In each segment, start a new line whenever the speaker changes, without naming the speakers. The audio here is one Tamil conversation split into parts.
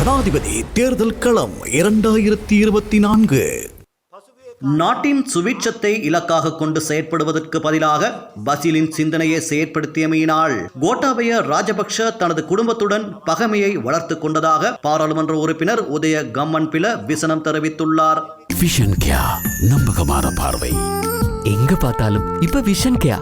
ஜனாதிபதி தேர்தல் களம் இரண்டாயிரத்தி இருபத்தி நான்கு.
நாட்டின் சுபிட்சத்தை இலக்காக கொண்டு செயற்படுவதற்கு பதிலாக பசிலின் சிந்தனையை செயற்படுத்தியமையினால் கோட்டாபய ராஜபக்ஷ தனது குடும்பத்துடன் பகைமையை வளர்த்துக் கொண்டதாக பாராளுமன்ற உறுப்பினர் உதய கம்மன் பில விசனம் தெரிவித்துள்ளார்.
விஷன் கியா நம்பகமான பார்வை.
எங்க பார்த்தாலும் இப்ப விஷன் கேயா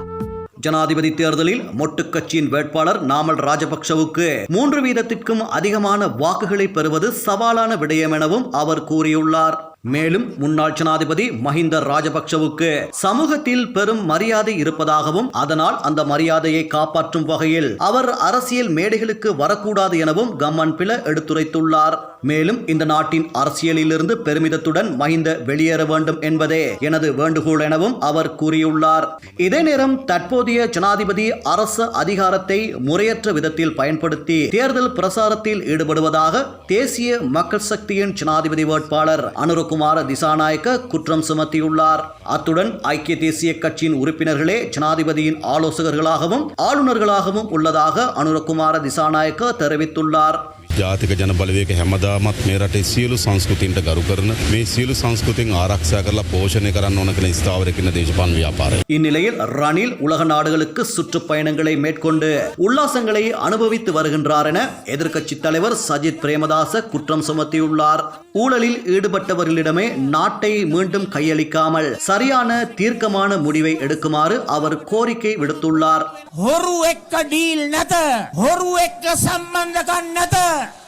ஜனாதிபதி தேர்தலில் மொட்டு கட்சியின் வேட்பாளர் நாமல் ராஜபக்ஷவுக்கு மூன்று வீதத்திற்கும் அதிகமான வாக்குகளை பெறுவது சவாலான விடயம் எனவும் அவர் கூறியுள்ளார். மேலும் முன்னாள் ஜனாதிபதி மஹிந்த ராஜபக்ஷவுக்கு சமூகத்தில் பெரும் மரியாதை இருப்பதாகவும் அதனால் அந்த மரியாதையை காப்பாற்றும் வகையில் அவர் அரசியல் மேடைகளுக்கு வரக்கூடாது எனவும் கம்மன் பில எடுத்துரைத்துள்ளார். மேலும் இந்த நாட்டின் அரசியலிலிருந்து பெருமிதத்துடன் மஹிந்த வெளியேற வேண்டும் என்பதே எனது வேண்டுகோள் எனவும் அவர் கூறியுள்ளார். இதே நேரம் தற்போதைய ஜனாதிபதி அரச அதிகாரத்தை முறையற்ற விதத்தில் பயன்படுத்தி தேர்தல் பிரசாரத்தில் ஈடுபடுவதாக தேசிய மக்கள் சக்தியின் ஜனாதிபதி வேட்பாளர் சிவகுமார திசாநாயக்க குற்றம் சுமத்தியுள்ளார். அத்துடன் ஐக்கிய தேசிய கட்சியின் உறுப்பினர்களே ஜனாதிபதியின் ஆலோசகர்களாகவும் ஆளுநர்களாகவும் உள்ளதாக அனுரகுமார திசாநாயக்க தெரிவித்துள்ளார்.
ජාතික ජන බලවේක හැමදාමත් මේ රටේ සියලු සංස්කෘතින්ට ගරු කරන මේ සියලු සංස්කෘතින් ආරක්ෂා කරලා පෝෂණය කරන්න ඕන කළ ස්ථාවරකින දේශපාලන ව්‍යාපාරය.
இந்நிலையில் ரணில் உலக நாடுகளுக்கு சுற்றுப்பயணங்களை மேற்கொண்டு உல்லாசங்களை அனுபவித்து வருகின்றார் என எதிர்க்கட்சித் தலைவர் சஜித் பிரேமதாச குற்றம் சுமத்தியுள்ளார் ஊழலில் ஈடுபட்டவர்களிடமே நாட்டை மீண்டும் கையளிக்காமல் சரியான தீர்க்கமான முடிவை எடுக்குமாறு அவர் கோரிக்கை விடுத்துள்ளார்
හොරු එක්ක ඩීල් නැත හොරු එක්ක සම්බන්ධකන් නැත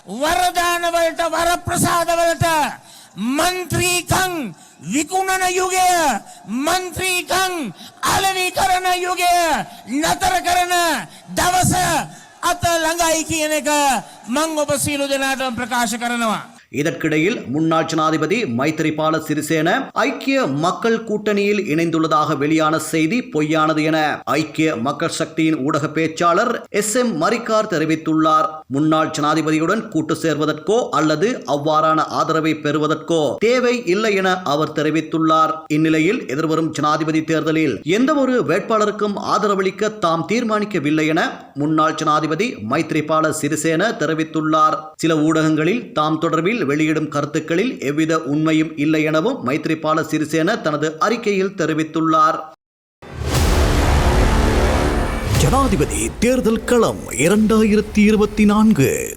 වරදානවලට වරප්‍රසාදවලට මන්ත්‍රීකං විකුණන යුගය මන්ත්‍රීකං අලනි කරන යුගය නතර කරන දවස අත ළඟයි කියන එක මං ඔබ සීලු දෙනාටම ප්‍රකාශ කරනවා.
இதற்கிடையில் முன்னாள் ஜனாதிபதி மைத்திரிபால சிறிசேன ஐக்கிய மக்கள் கூட்டணியில் இணைந்துள்ளதாக வெளியான செய்தி பொய்யானது என ஐக்கிய மக்கள் சக்தியின் ஊடக பேச்சாளர் எஸ் எம் மரிக்கார் தெரிவித்துள்ளார். முன்னாள் ஜனாதிபதியுடன் கூட்டு சேர்வதற்கோ அல்லது அவ்வாறான ஆதரவை பெறுவதற்கோ தேவை இல்லை என அவர் தெரிவித்துள்ளார். இந்நிலையில் எதிர்வரும் ஜனாதிபதி தேர்தலில் எந்த ஒரு வேட்பாளருக்கும் ஆதரவளிக்க தாம் தீர்மானிக்கவில்லை என முன்னாள் ஜனாதிபதி மைத்ரிபால சிறிசேன தெரிவித்துள்ளார். சில ஊடகங்களில் தாம் தொடர்பில் தொடர்பில் வெளியிடும் கருத்துக்களில் எவ்வித உண்மையும் இல்லை எனவும் மைத்ரிபால சிறிசேன தனது அறிக்கையில் தெரிவித்துள்ளார்.
ஜனாதிபதி தேர்தல் களம் இரண்டாயிரத்தி இருபத்தி நான்கு.